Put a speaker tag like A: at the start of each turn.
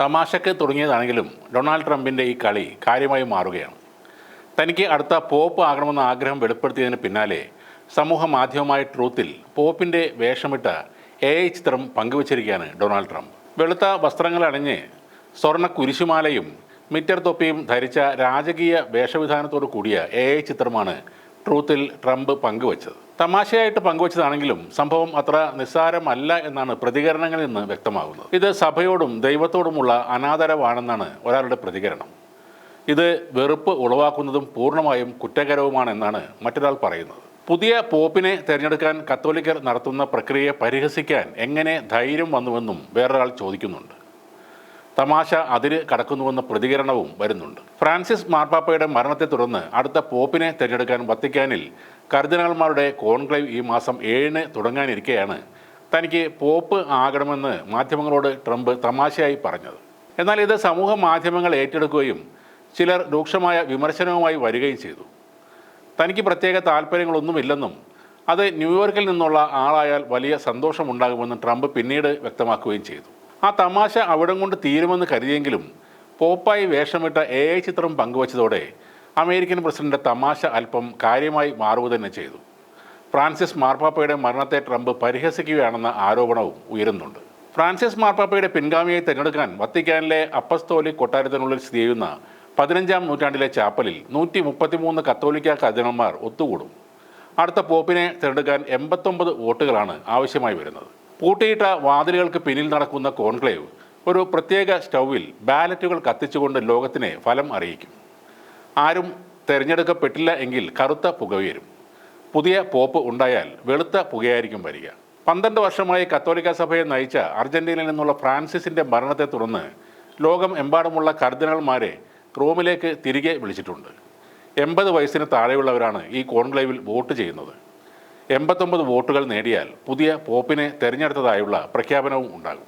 A: തമാശക്ക് തുടങ്ങിയതാണെങ്കിലും ഡൊണാൾഡ് ട്രംപിന്റെ ഈ കളി കാര്യമായി മാറുകയാണ്. തനിക്ക് അടുത്ത പോപ്പ് ആകണമെന്ന ആഗ്രഹം വെളിപ്പെടുത്തിയതിന് പിന്നാലെ സമൂഹ മാധ്യമമായ ട്രൂത്തിൽ പോപ്പിന്റെ വേഷമിട്ട എ ഐ ചിത്രം പങ്കുവച്ചിരിക്കുകയാണ് ഡൊണാൾഡ് ട്രംപ്. വെളുത്ത വസ്ത്രങ്ങൾ അണിഞ്ഞ് സ്വർണ കുരിശുമാലയും മിറ്റർ തൊപ്പിയും ധരിച്ച രാജകീയ വേഷവിധാനത്തോടു കൂടിയ എ ഐ ചിത്രമാണ് ട്രൂത്തിൽ ട്രംപ് പങ്കുവച്ചത്. തമാശയായിട്ട് പങ്കുവച്ചതാണെങ്കിലും സംഭവം അത്ര നിസ്സാരമല്ല എന്നാണ് പ്രതികരണങ്ങളിൽ നിന്ന് വ്യക്തമാകുന്നത്. ഇത് സഭയോടും ദൈവത്തോടുമുള്ള അനാദരവാണെന്നാണ് ഒരാളുടെ പ്രതികരണം. ഇത് വെറുപ്പ് ഉളവാക്കുന്നതും പൂർണമായും കുറ്റകരവുമാണെന്നാണ് മറ്റൊരാൾ പറയുന്നത്. പുതിയ പോപ്പിനെ തിരഞ്ഞെടുക്കാൻ കത്തോലിക്കർ നടത്തുന്ന പ്രക്രിയയെ പരിഹസിക്കാൻ എങ്ങനെ ധൈര്യം വന്നുവെന്നും വേറൊരാൾ ചോദിക്കുന്നുണ്ട്. തമാശ അതിര് കടക്കുന്നുവെന്ന പ്രതികരണവും വരുന്നുണ്ട്. ഫ്രാൻസിസ് മാർപ്പാപ്പയുടെ മരണത്തെ തുടർന്ന് അടുത്ത പോപ്പിനെ തിരഞ്ഞെടുക്കാൻ വത്തിക്കാനിൽ കർദിനാൾമാരുടെ കോൺക്ലേവ് ഈ മാസം ഏഴിന് തുടങ്ങാനിരിക്കെയാണ് തനിക്ക് പോപ്പ് ആകണമെന്ന് മാധ്യമങ്ങളോട് ട്രംപ് തമാശയായി പറഞ്ഞത്. എന്നാൽ ഇത് സമൂഹ മാധ്യമങ്ങൾ ഏറ്റെടുക്കുകയും ചിലർ രൂക്ഷമായ വിമർശനവുമായി വരികയും ചെയ്തു. തനിക്ക് പ്രത്യേക താല്പര്യങ്ങളൊന്നുമില്ലെന്നും അത് ന്യൂയോർക്കിൽ നിന്നുള്ള ആളായാൽ വലിയ സന്തോഷമുണ്ടാകുമെന്ന് ട്രംപ് പിന്നീട് വ്യക്തമാക്കുകയും ചെയ്തു. ആ തമാശ അവിടം കൊണ്ട് തീരുമെന്ന് കരുതിയെങ്കിലും പോപ്പായി വേഷമിട്ട എ ഐ ചിത്രം പങ്കുവച്ചതോടെ അമേരിക്കൻ പ്രസിഡന്റ് തമാശ അല്പം കാര്യമായി മാറുക തന്നെ ചെയ്തു. ഫ്രാൻസിസ് മാർപ്പാപ്പയുടെ മരണത്തെ ട്രംപ് പരിഹസിക്കുകയാണെന്ന ആരോപണവും ഉയരുന്നുണ്ട്. ഫ്രാൻസിസ് മാർപ്പാപ്പയുടെ പിൻഗാമിയെ തിരഞ്ഞെടുക്കാൻ വത്തിക്കാനിലെ അപ്പസ്തോലി കൊട്ടാരത്തിനുള്ളിൽ സ്ഥിതി ചെയ്യുന്ന പതിനഞ്ചാം നൂറ്റാണ്ടിലെ ചാപ്പലിൽ നൂറ്റി മുപ്പത്തിമൂന്ന് കത്തോലിക്ക കർദിനന്മാർ ഒത്തുകൂടും. അടുത്ത പോപ്പിനെ തിരഞ്ഞെടുക്കാൻ എൺപത്തൊമ്പത് വോട്ടുകളാണ് ആവശ്യമായി വരുന്നത്. പൂട്ടിയിട്ട വാതിലുകൾക്ക് പിന്നിൽ നടക്കുന്ന കോൺക്ലേവ് ഒരു പ്രത്യേക സ്റ്റൗവിൽ ബാലറ്റുകൾ കത്തിച്ചുകൊണ്ട് ലോകത്തിനെ ഫലം അറിയിക്കും. ആരും തിരഞ്ഞെടുക്കപ്പെട്ടില്ല എങ്കിൽ കറുത്ത പുക ഉയരും പുതിയ പോപ്പ് ഉണ്ടായാൽ വെളുത്ത പുകയായിരിക്കും വരിക. പന്ത്രണ്ട് വർഷമായി കത്തോലിക്ക സഭയെ നയിച്ച അർജന്റീനയിൽ നിന്നുള്ള ഫ്രാൻസിസിന്റെ മരണത്തെ തുടർന്ന് ലോകം എമ്പാടുമുള്ള കർദിനാൾമാരെ റോമിലേക്ക് തിരികെ വിളിച്ചിട്ടുണ്ട്. എൺപത് വയസ്സിന് താഴെയുള്ളവരാണ് ഈ കോൺക്ലേവിൽ വോട്ട് ചെയ്യുന്നത്. എൺപത്തൊമ്പത് വോട്ടുകൾ നേടിയാൽ പുതിയ പോപ്പിനെ തെരഞ്ഞെടുത്തതായുള്ള പ്രഖ്യാപനവും ഉണ്ടാകും.